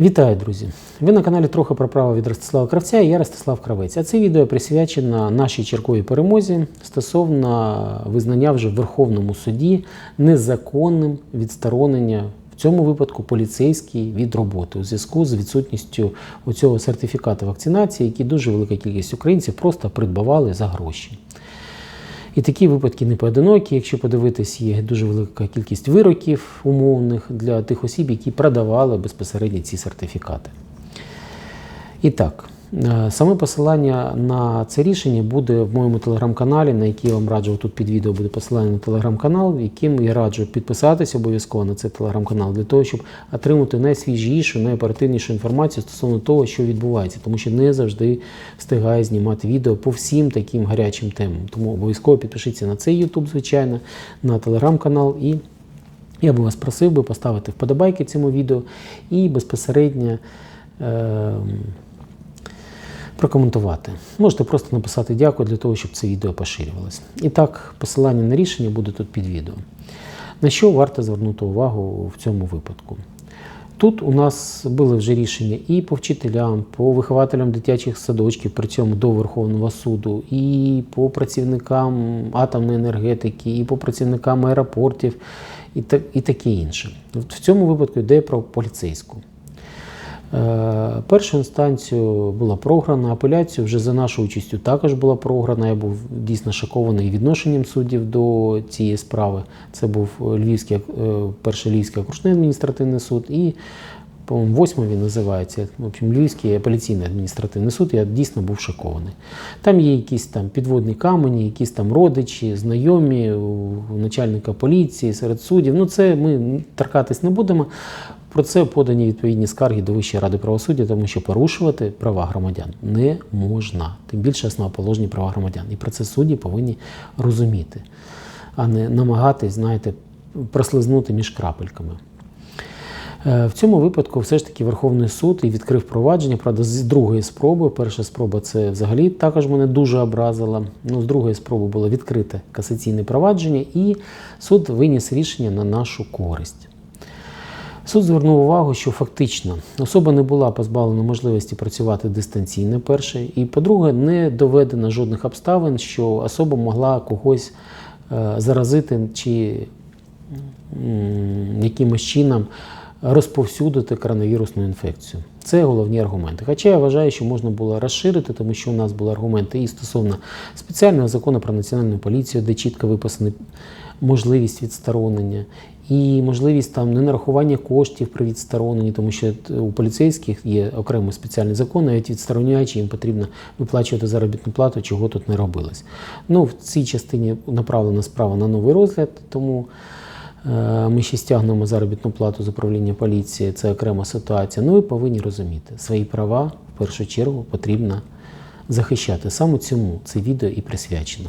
Вітаю, друзі! Ви на каналі трохи про право від Ростислава Кравця і я Ростислав Кравець. А це відео присвячено нашій черговій перемозі стосовно визнання вже в Верховному суді незаконним відсторонення в цьому випадку поліцейський від роботи у зв'язку з відсутністю цього сертифікату вакцинації, який дуже велика кількість українців просто придбавали за гроші. І такі випадки не поодинокі. Якщо подивитись, є дуже велика кількість вироків умовних для тих осіб, які продавали безпосередньо ці сертифікати. І так, саме посилання на це рішення буде в моєму телеграм-каналі, на який я вам раджу тут під відео буде посилання на телеграм-канал, яким я раджу підписатися обов'язково на цей телеграм-канал для того, щоб отримати найсвіжішу, найоперативнішу інформацію стосовно того, що відбувається, тому що не завжди встигаю знімати відео по всім таким гарячим темам. Тому обов'язково підпишіться на цей YouTube, звичайно, на телеграм-канал і. Я би вас просив би поставити вподобайки цьому відео і безпосередньо е, прокоментувати. Можете просто написати дякую для того, щоб це відео поширювалося. І так, посилання на рішення буде тут під відео. На що варто звернути увагу в цьому випадку? Тут у нас були вже рішення і по вчителям, по вихователям дитячих садочків, при цьому до Верховного суду, і по працівникам атомної енергетики, і по працівникам аеропортів, і, так, і таке інше. В цьому випадку йде про поліцейську. Е, Першу інстанцію була програна, апеляцію вже за нашою участю також була програна. Я був дійсно шокований відношенням суддів до цієї справи. Це був Львівський, е, перший Львівський окружний адміністративний суд і, по-моєму, восьмий він називається. В общем, Львівський апеляційний адміністративний суд. Я дійсно був шокований. Там є якісь там підводні камені, якісь там родичі, знайомі у начальника поліції, серед суддів. Ну, це ми торкатись не будемо. Про це подані відповідні скарги до Вищої ради правосуддя, тому що порушувати права громадян не можна, тим більше основоположні права громадян. І про це судді повинні розуміти, а не намагатись, знаєте, прослизнути між крапельками. Е, В цьому випадку все ж таки Верховний суд і відкрив провадження, правда, з другої спроби. Перша спроба це взагалі також мене дуже образила. Ну, з другої спроби було відкрите касаційне провадження, і суд виніс рішення на нашу користь. Суд звернув увагу, що фактично особа не була позбавлена можливості працювати дистанційно, перше, і по-друге, не доведено жодних обставин, що особа могла когось е, заразити чи якимось чином розповсюдити коронавірусну інфекцію. Це головні аргументи. Хоча я вважаю, що можна було розширити, тому що у нас були аргументи і стосовно спеціального закону про національну поліцію, де чітко виписана можливість відсторонення, і можливість там ненарахування коштів при відстороненні, тому що у поліцейських є окремий спеціальний закон, навіть відстороняючи, їм потрібно виплачувати заробітну плату, чого тут не робилось. Ну, в цій частині направлена справа на новий розгляд, тому. Е, Ми ще стягнемо заробітну плату з управління поліції, це окрема ситуація. Ну ви повинні розуміти, свої права в першу чергу потрібно захищати. Саме цьому це відео і присвячено.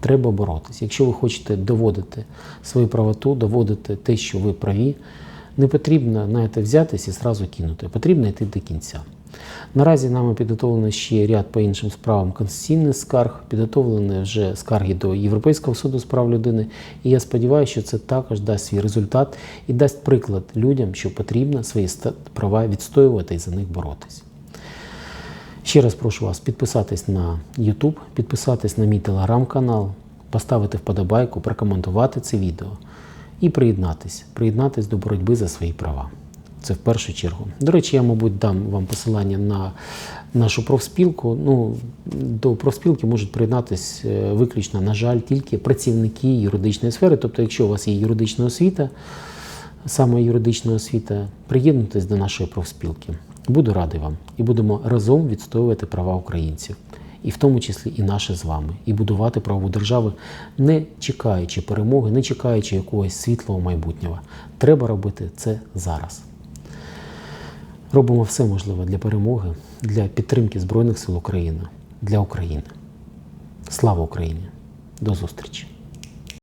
Треба боротися. Якщо ви хочете доводити свою правоту, доводити те, що ви праві, не потрібно знаєте, взятися і зразу кинути. Потрібно йти до кінця. Наразі нами підготовлено ще ряд по іншим справам конституційних скарг, підготовлені вже скарги до Європейського суду з прав людини. І я сподіваюся, що це також дасть свій результат і дасть приклад людям, що потрібно свої права відстоювати і за них боротись. Ще раз прошу вас підписатись на YouTube, підписатись на мій телеграм-канал, поставити вподобайку, прокоментувати це відео і приєднатись, приєднатись до боротьби за свої права. Це в першу чергу. До речі, я, мабуть, дам вам посилання на нашу профспілку. Ну, до профспілки можуть приєднатись е, виключно, на жаль, тільки працівники юридичної сфери. Тобто, якщо у вас є юридична освіта, саме юридична освіта, приєднуйтесь до нашої профспілки. Буду радий вам і будемо разом відстоювати права українців, і в тому числі і наше з вами, і будувати правову державу, не чекаючи перемоги, не чекаючи якогось світлого майбутнього. Треба робити це зараз. Робимо все можливе для перемоги, для підтримки Збройних сил України, для України. Слава Україні! До зустрічі!